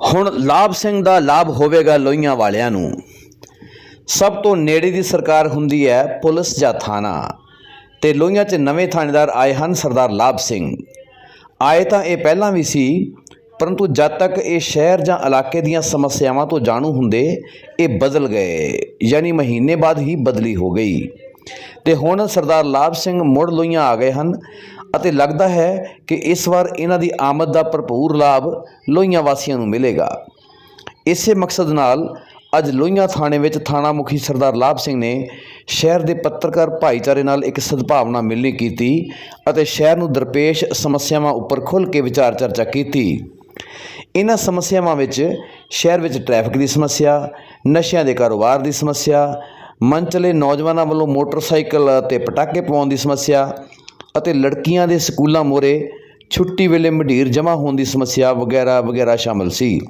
ਹੁਣ ਲਾਭ ਸਿੰਘ ਦਾ ਲਾਭ ਹੋਵੇਗਾ ਲੋਹੀਆਂ ਵਾਲਿਆਂ ਨੂੰ। ਸਭ ਤੋਂ ਨੇੜੇ ਦੀ ਸਰਕਾਰ ਹੁੰਦੀ ਹੈ ਪੁਲਿਸ ਜਾਂ ਥਾਣਾ। ਤੇ ਲੋਹੀਆਂ 'ਚ ਨਵੇਂ ਥਾਣੇਦਾਰ ਆਏ ਹਨ ਸਰਦਾਰ ਲਾਭ ਸਿੰਘ। ਆਏ ਤਾਂ ਇਹ ਪਹਿਲਾਂ ਵੀ ਸੀ, ਪਰੰਤੂ ਜਦ ਤੱਕ ਇਹ ਸ਼ਹਿਰ ਜਾਂ ਇਲਾਕੇ ਦੀਆਂ ਸਮੱਸਿਆਵਾਂ ਤੋਂ ਜਾਣੂ ਹੁੰਦੇ, ਇਹ ਬਦਲ ਗਏ। ਯਾਨੀ ਮਹੀਨੇ ਬਾਅਦ ਹੀ ਬਦਲੀ ਹੋ ਗਈ। ਤੇ ਹੁਣ ਸਰਦਾਰ ਲਾਭ ਸਿੰਘ ਮੁੜ ਲੋਹੀਆਂ ਆ ਗਏ ਹਨ। ਅਤੇ ਲੱਗਦਾ ਹੈ ਕਿ ਇਸ ਵਾਰ ਇਹਨਾਂ ਦੀ ਆਮਦ ਦਾ ਭਰਪੂਰ ਲਾਭ ਲੋਹੀਆਂ ਵਾਸੀਆਂ ਨੂੰ ਮਿਲੇਗਾ। ਇਸੇ ਮਕਸਦ ਨਾਲ ਅੱਜ ਲੋਹੀਆਂ ਥਾਣੇ ਵਿੱਚ ਥਾਣਾ ਮੁਖੀ ਸਰਦਾਰ ਲਾਭ ਸਿੰਘ ਨੇ ਸ਼ਹਿਰ ਦੇ ਪੱਤਰਕਾਰ ਭਾਈਚਾਰੇ ਨਾਲ ਇੱਕ ਸਦਭਾਵਨਾ ਮਿਲਣੀ ਕੀਤੀ ਅਤੇ ਸ਼ਹਿਰ ਨੂੰ ਦਰਪੇਸ਼ ਸਮੱਸਿਆਵਾਂ ਉੱਪਰ ਖੁੱਲ੍ਹ ਕੇ ਵਿਚਾਰ ਚਰਚਾ ਕੀਤੀ। ਇਹਨਾਂ ਸਮੱਸਿਆਵਾਂ ਵਿੱਚ ਸ਼ਹਿਰ ਵਿੱਚ ਟ੍ਰੈਫਿਕ ਦੀ ਸਮੱਸਿਆ, ਨਸ਼ਿਆਂ ਦੇ ਕਾਰੋਬਾਰ ਦੀ ਸਮੱਸਿਆ, ਮਨਚਲੇ ਨੌਜਵਾਨਾਂ ਵੱਲੋਂ ਮੋਟਰਸਾਈਕਲ ਤੇ ਪਟਾਕੇ ਪਵਾਉਣ ਦੀ ਸਮੱਸਿਆ ਅਤੇ ਲੜਕੀਆਂ ਦੇ ਸਕੂਲਾਂ ਮੋਰੇ ਛੁੱਟੀ ਵੇਲੇ ਮਢੀਰ ਜਮ੍ਹਾਂ ਹੋਣ ਦੀ ਸਮੱਸਿਆ ਵਗੈਰਾ ਵਗੈਰਾ ਸ਼ਾਮਲ ਸੀ।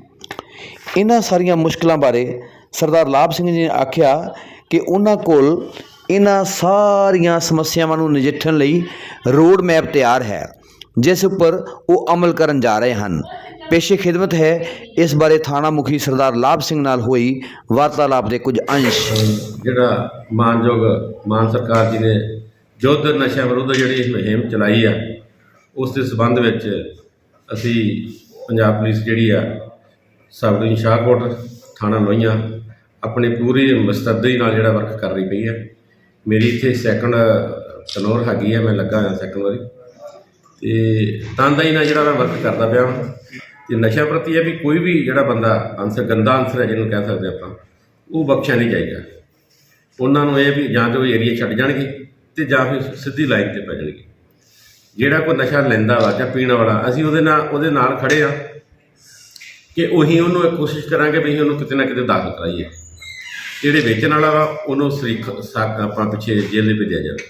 ਇਹਨਾਂ ਸਾਰੀਆਂ ਮੁਸ਼ਕਲਾਂ ਬਾਰੇ ਸਰਦਾਰ ਲਾਭ ਸਿੰਘ ਜੀ ਨੇ ਆਖਿਆ ਕਿ ਉਹਨਾਂ ਕੋਲ ਇਹਨਾਂ ਸਾਰੀਆਂ ਸਮੱਸਿਆਵਾਂ ਨੂੰ ਨਜਿੱਠਣ ਲਈ ਰੋਡ ਮੈਪ ਤਿਆਰ ਹੈ, ਜਿਸ ਉੱਪਰ ਉਹ ਅਮਲ ਕਰਨ ਜਾ ਰਹੇ ਹਨ। ਪੇਸ਼ੇ ਖਿਦਮਤ ਹੈ। ਇਸ ਬਾਰੇ ਥਾਣਾ ਮੁਖੀ ਸਰਦਾਰ ਲਾਭ ਸਿੰਘ ਨਾਲ ਹੋਈ ਵਾਰਤਾਲਾਪ ਦੇ ਕੁਝ ਅੰਸ਼। ਜਿਹੜਾ ਮਾਨਯੋਗ ਮਾਨ ਸਰਕਾਰ ਜੀ ਨੇ ਯੁੱਧ ਨਸ਼ਾ ਵਿਰੁੱਧ ਜਿਹੜੀ ਮੁਹਿੰਮ ਚਲਾਈ ਆ, ਉਸ ਦੇ ਸਬੰਧ ਵਿੱਚ ਅਸੀਂ ਪੰਜਾਬ ਪੁਲਿਸ ਜਿਹੜੀ ਆ ਸਬ ਡਿਵੀਜ਼ਨ ਸ਼ਾਹਕੋਟ, ਥਾਣਾ ਲੋਹੀਆਂ, ਆਪਣੀ ਪੂਰੀ ਮਸਤੱਦੀ ਨਾਲ ਜਿਹੜਾ ਵਰਕ ਕਰ ਰਹੀ ਪਈ ਹੈ ਮੇਰੀ ਇੱਥੇ ਸੈਕੰਡ ਤਨੋਰ ਹੈਗੀ ਆ, ਮੈਂ ਲੱਗਾ ਹਾਂ ਸੈਕੰਡ ਵਾਰੀ। ਤੇ ਤਨਦਾਈ ਨਾਲ ਜਿਹੜਾ ਮੈਂ ਵਰਕ ਕਰਦਾ ਪਿਆ ਹਾਂ ਤੇ ਨਸ਼ਾ ਪ੍ਰਤੀ ਇਹ ਵੀ ਕੋਈ ਵੀ ਜਿਹੜਾ ਬੰਦਾ ਅਨਸਰ ਗੰਦਾ ਅਨਸਰ ਹੈ ਜਿਹਨੂੰ ਕਹਿ ਸਕਦੇ ਆਪਾਂ, ਉਹ ਬਖਸ਼ਿਆ ਨਹੀਂ ਜਾਏਗਾ। ਉਹਨਾਂ ਨੂੰ ਇਹ ਵੀ ਜਾਂ ਤਾਂ ਉਹ ਏਰੀਆ ਛੱਡ ਜਾਣਗੇ। ਤੇ ਜਾਂ ਫਿਰ ਸਿੱਧੀ ਲਾਈਨ ਤੇ ਪੈ ਜਾਣਗੇ। ਜਿਹੜਾ ਕੋਈ ਨਸ਼ਾ ਲੈਂਦਾ ਵਾ ਜਾਂ ਪੀਣ ਵਾਲਾ ਅਸੀਂ ਉਹਦੇ ਨਾਲ ਉਹਦੇ ਨਾਲ ਖੜੇ ਆ ਕਿ ਉਹੀ ਉਹਨੂੰ ਇਹ ਕੋਸ਼ਿਸ਼ ਕਰਾਂਗੇ ਵੀ ਉਹਨੂੰ ਕਿਤੇ ਨਾ ਕਿਤੇ ਦਾਖਲ ਕਰਾਈਏ। ਜਿਹੜੇ ਵੇਚਣ ਵਾਲਾ ਵਾ ਉਹਨੂੰ ਸਰੀਕ ਸਾਕ ਆਪਾਂ ਪਿੱਛੇ ਜੇਲ੍ਹ ਦੇ ਭੇਜਿਆ ਜਾਵੇ।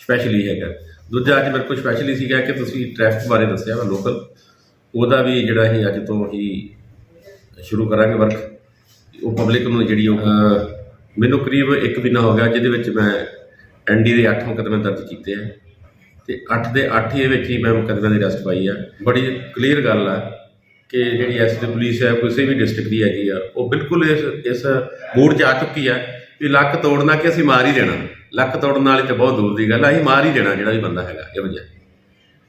ਸਪੈਸ਼ਲੀ ਹੈਗਾ। ਦੂਜਾ ਅੱਜ ਮੇਰੇ ਕੋਲ ਸਪੈਸ਼ਲੀ ਸੀਗਾ ਕਿ ਤੁਸੀਂ ਟ੍ਰੈਫਿਕ ਬਾਰੇ ਦੱਸਿਆ ਵਾ ਲੋਕਲ ਉਹਦਾ ਵੀ ਜਿਹੜਾ ਅਸੀਂ ਅੱਜ ਤੋਂ ਹੀ ਸ਼ੁਰੂ ਕਰਾਂਗੇ ਵਰਕ ਉਹ ਪਬਲਿਕ ਨੂੰ ਜਿਹੜੀ ਉਹ ਮੈਨੂੰ ਕਰੀਬ 1 ਮਹੀਨਾ ਹੋ ਗਿਆ ਜਿਹਦੇ ਵਿੱਚ ਮੈਂ ਐਨਡੀ ਦੇ 8 ਮੁਕੱਦਮੇ ਦਰਜ ਕੀਤੇ ਆ। ਤੇ 8 ਦੇ 8 ਹੀ ਵਿੱਚ ਹੀ ਮੈਂ ਮੁਕੱਦਮਿਆਂ ਦੀ ਰੈਸਟ ਪਾਈ ਆ। ਬੜੀ ਕਲੀਅਰ ਗੱਲ ਆ ਕਿ ਜਿਹੜੀ ਐਸਡੀ ਪੁਲਿਸ ਹੈ ਕਿਸੇ ਵੀ ਡਿਸਟ੍ਰਿਕਟ ਦੀ ਹੈਗੀ ਆ, ਉਹ ਬਿਲਕੁਲ ਇਸ ਇਸ ਮੂਡ 'ਚ ਆ ਚੁੱਕੀ ਆ ਵੀ ਲੱਕ ਤੋੜਨਾ ਕਿ ਅਸੀਂ ਮਾਰ ਹੀ ਦੇਣਾ। ਲੱਕ ਤੋੜਨ ਵਾਲੀ ਤੇ ਬਹੁਤ ਦੂਰ ਦੀ ਗੱਲ ਆ, ਅਸੀਂ ਮਾਰ ਹੀ ਦੇਣਾ ਜਿਹੜਾ ਵੀ ਬੰਦਾ ਹੈਗਾ, ਇਹੋ ਜਿਹਾ।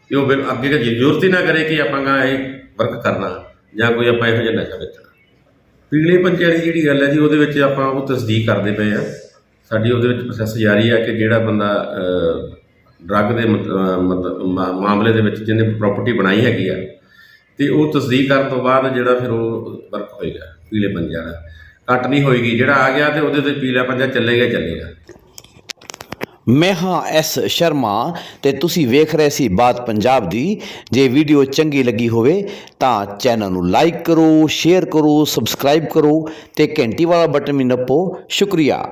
ਕਿ ਉਹ ਬਿਲ- ਅੱਗੇ ਕਿ ਜ਼ਰੂਰਤ ਹੀ ਨਾ ਕਰੇ ਕਿ ਆਪਾਂ ਗਾ ਇਹ ਵਰਕ ਕਰਨਾ, ਜਾਂ ਕੋਈ ਆਪਾਂ ਇਹੋ ਜਿਹਾ ਨਸ਼ਾ ਵੇਚਣਾ। ਪੀਲੇ ਪੰਚੇ ਵਾਲੀ ਜਿਹੜੀ ਗੱਲ ਹੈ ਜੀ, ਉਹਦੇ ਵਿੱਚ ਆਪਾਂ ਉਹ ਤਸਦੀਕ ਕਰਦੇ ਪਏ ਆ। ਸਾਡੀ ਉਹਦੇ ਵਿੱਚ ਪ੍ਰੋਸੈਸ ਜਾਰੀ ਆ ਕਿ ਜਿਹੜਾ ਬੰਦਾ ਡਰੱਗ ਦੇ ਮਤ- ਅਹ, ਮਾਮਲੇ ਦੇ ਵਿੱਚ ਜਿਹਨੇ ਪ੍ਰਾਪਰਟੀ ਬਣਾਈ ਹੈਗੀ ਆ ਤੇ ਉਹ ਤਸਦੀਕ ਕਰਨ ਤੋਂ ਬਾਅਦ ਜਿਹੜਾ ਫਿਰ ਉਹ ਵਰਕ ਹੋਏਗਾ ਪੀਲੇ ਪੰਜੇ ਦਾ ਕੱਟ ਨਹੀਂ ਹੋਏਗੀ ਜਿਹੜਾ ਆ ਗਿਆ ਤੇ ਉਹਦੇ ਤੇ ਪੀਲਾ ਪੰਜਾ ਚੱਲੇਗਾ ਹੀ ਚੱਲੇਗਾ। ਮੈਂ ਹਾਂ ਐਸ ਸ਼ਰਮਾ ਤੇ ਤੁਸੀਂ ਵੇਖ ਰਹੇ ਸੀ ਬਾਤ ਪੰਜਾਬ ਦੀ। ਜੇ ਵੀਡੀਓ ਚੰਗੀ ਲੱਗੀ ਹੋਵੇ ਤਾਂ ਚੈਨਲ ਨੂੰ ਲਾਈਕ ਕਰੋ ਸ਼ੇਅਰ ਕਰੋ ਸਬਸਕ੍ਰਾਈਬ ਕਰੋ ਤੇ ਘੰਟੀ ਵਾਲਾ ਬਟਨ ਵੀ ਨੱਪੋ। ਸ਼ੁਕਰੀਆ।